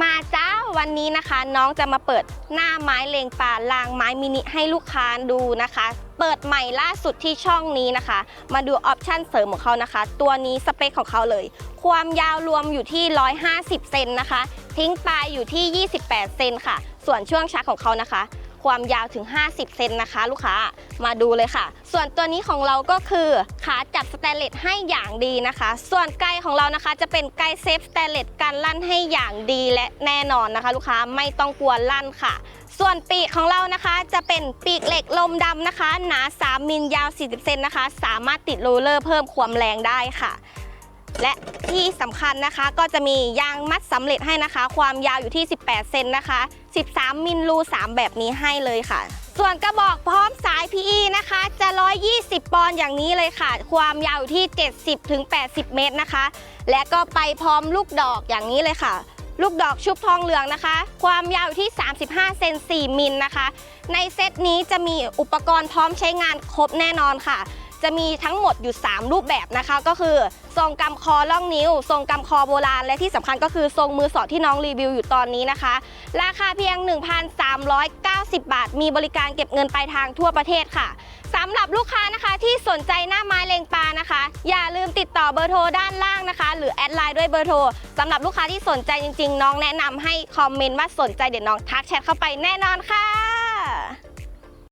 มาจ้าวันนี้นะคะน้องจะมาเปิดหน้าไม้เลงปลาลางไม้มินิให้ลูกค้าดูนะคะ เปิดใหม่ล่าสุดที่ช่องนี้นะคะ มาดูออปชั่นเสริมของเขานะคะ ตัวนี้สเปคของเขาเลย ความยาวรวมอยู่ที่ 150 เซนนะคะ ทิ้งปลายอยู่ที่ 28 เซนค่ะ ส่วนช่วงชักของเขานะคะ ความยาวถึง 50 เซนนะคะ ลูกค้ามาดูเลยค่ะ ส่วนตัวนี้ของเราก็คือขาจับสแตนเลสให้อย่างดีนะคะ ส่วนไกของเรานะคะ จะเป็นไกเซฟสแตนเลสกันลั่นให้อย่างดีและแน่นอนนะคะ ลูกค้าไม่ต้องกลัวลั่นค่ะส่วนปีกของเรานะคะจะเป็นปีกเหล็กลมดำนะคะ หนา 3มิลยาว 40 เซนนะคะ สามารถติดโรลเลอร์เพิ่มความแรงได้ค่ะ และที่สำคัญนะคะก็จะมียางมัดสำเร็จให้นะคะ ความยาวอยู่ที่ 18 เซนนะคะ 13 มิลรู3แบบนี้ให้เลยค่ะ ส่วนกระบอกพร้อมสาย PE นะคะ จะ 120 ปอนด์อย่างนี้เลยค่ะ ความยาวอยู่ที่ 70ถึง80 เมตรนะคะ และก็ไปพร้อมลูกดอกอย่างนี้เลยค่ะ ลูกดอกชุบทองเหลืองนะคะ ความยาวอยู่ที่ 35 เซน4มิลนะคะ ในเซตนี้จะมีอุปกรณ์พร้อมใช้งานครบแน่นอนค่ะ จะมีทั้งหมดอยู่ 3 รูปแบบนะคะ ก็คือ ทรงกำคอล่องนิ้ว ทรงกำคอโบราณ และที่สำคัญก็คือทรงมือสอดที่น้องรีวิวอยู่ตอนนี้นะคะ ราคาเพียง 1,390 บาท มีบริการเก็บเงินปลายทางทั่วประเทศค่ะสำหรับลูกค้านะคะที่สนใจหน้าไม้เลงปลานะคะ อย่าลืมติดต่อเบอร์โทรด้านล่างนะคะ หรือแอดไลน์ด้วยเบอร์โทรสำหรับลูกค้าที่สนใจจริง ๆ น้องแนะนำให้คอมเมนต์ว่าสนใจเดี๋ยวน้องทักแชทเข้าไปแน่นอนค่ะ